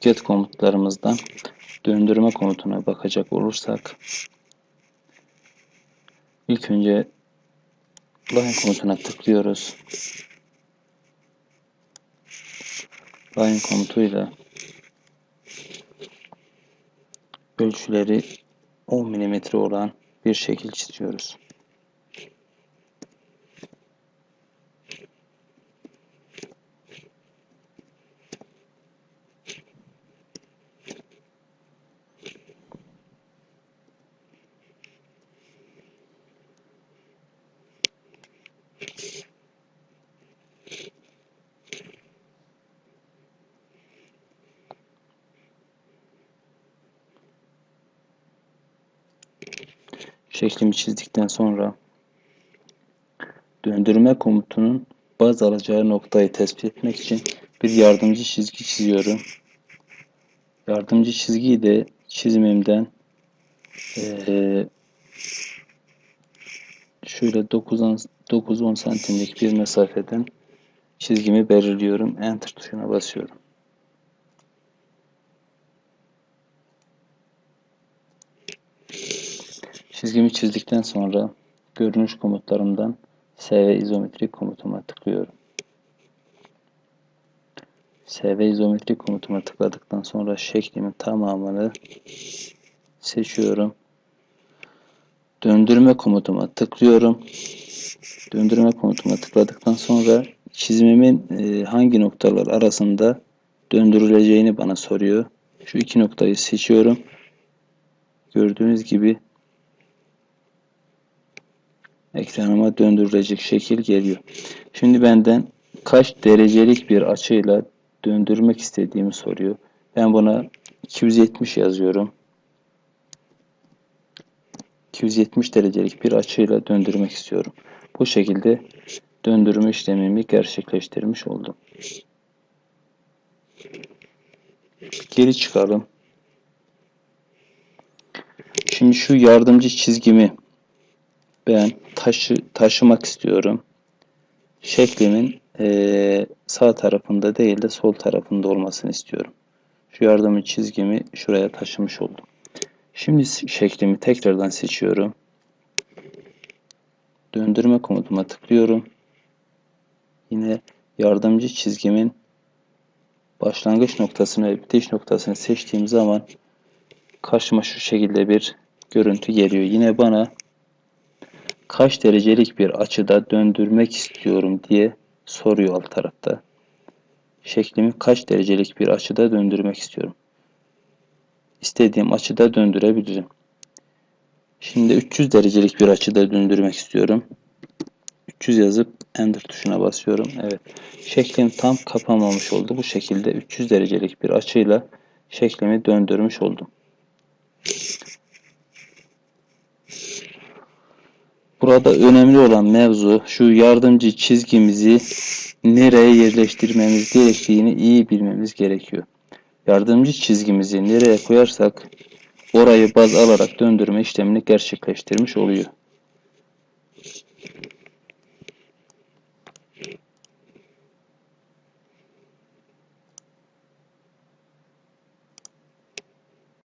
tüket komutlarımızdan döndürme komutuna bakacak olursak ilk önce line komutuna tıklıyoruz. Line komutuyla ölçüleri 10 mm olan bir şekil çiziyoruz. Şeklimi çizdikten sonra döndürme komutunun baz alacağı noktayı tespit etmek için bir yardımcı çizgi çiziyorum. Yardımcı çizgiyi de çizimimden ee, şöyle 9-10 santimlik bir mesafeden çizgimi belirliyorum. Enter tuşuna basıyorum. Çizgimi çizdikten sonra görünüş komutlarımdan SV izometrik komutuma tıklıyorum. SV izometrik komutuma tıkladıktan sonra şeklimin tamamını seçiyorum. Döndürme komutuma tıklıyorum. Döndürme komutuma tıkladıktan sonra çizimimin e, hangi noktalar arasında döndürüleceğini bana soruyor. Şu iki noktayı seçiyorum. Gördüğünüz gibi ekranıma döndürülecek şekil geliyor. Şimdi benden kaç derecelik bir açıyla döndürmek istediğimi soruyor. Ben buna 270 yazıyorum. 270 derecelik bir açıyla döndürmek istiyorum. Bu şekilde döndürme işlemimi gerçekleştirmiş oldum. Geri çıkalım. Şimdi şu yardımcı çizgimi ben taşı, taşımak istiyorum. Şeklimin e, sağ tarafında değil de sol tarafında olmasını istiyorum. Şu yardımcı çizgimi şuraya taşımış oldum. Şimdi şeklimi tekrardan seçiyorum. Döndürme komutuma tıklıyorum. Yine yardımcı çizgimin başlangıç noktasını ve bitiş noktasını seçtiğim zaman karşıma şu şekilde bir görüntü geliyor. Yine bana kaç derecelik bir açıda döndürmek istiyorum diye soruyor alt tarafta. Şeklimi kaç derecelik bir açıda döndürmek istiyorum. İstediğim açıda döndürebilirim. Şimdi 300 derecelik bir açıda döndürmek istiyorum. 300 yazıp Enter tuşuna basıyorum. Evet. Şeklim tam kapanmamış oldu. Bu şekilde 300 derecelik bir açıyla şeklimi döndürmüş oldum. Burada önemli olan mevzu şu yardımcı çizgimizi nereye yerleştirmemiz gerektiğini iyi bilmemiz gerekiyor. Yardımcı çizgimizi nereye koyarsak orayı baz alarak döndürme işlemini gerçekleştirmiş oluyor.